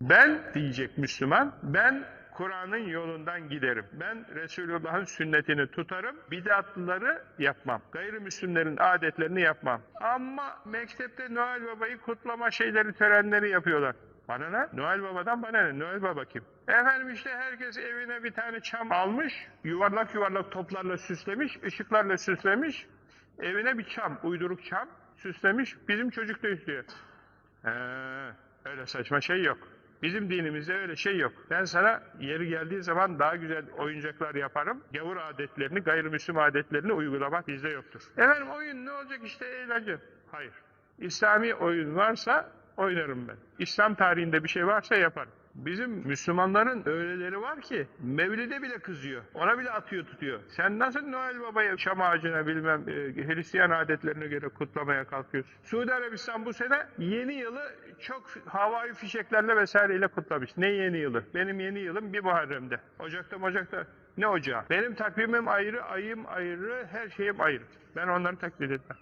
Ben diyecek Müslüman, ben Kur'an'ın yolundan giderim. Ben Resulullah'ın sünnetini tutarım, bidatlıları yapmam. Gayrimüslimlerin adetlerini yapmam. Ama mektepte Noel Baba'yı kutlama şeyleri, törenleri yapıyorlar. Bana ne? Noel Baba'dan bana ne? Noel Baba kim? Efendim işte herkes evine bir tane çam almış, yuvarlak yuvarlak toplarla süslemiş, ışıklarla süslemiş. Evine bir çam, uyduruk çam süslemiş. Bizim çocuk da istiyor. He, öyle saçma şey yok. Bizim dinimizde öyle şey yok. Ben sana yeri geldiği zaman daha güzel oyuncaklar yaparım. Gavur adetlerini, gayrimüslim adetlerini uygulamak bizde yoktur. Efendim oyun ne olacak işte eğlence. Hayır. İslami oyun varsa oynarım ben. İslam tarihinde bir şey varsa yaparım. Bizim Müslümanların öyleleri var ki Mevlid'e bile kızıyor. Ona bile atıyor tutuyor. Sen nasıl Noel Baba'ya, Şam ağacına bilmem e, Hristiyan adetlerine göre kutlamaya kalkıyorsun? Suudi Arabistan bu sene yeni yılı çok havai fişeklerle vesaireyle kutlamış. Ne yeni yılı? Benim yeni yılım bir Muharrem'de. Ocak'ta Ocak'ta ne ocağı? Benim takvimim ayrı, ayım ayrı, her şeyim ayrı. Ben onları taklit etmem.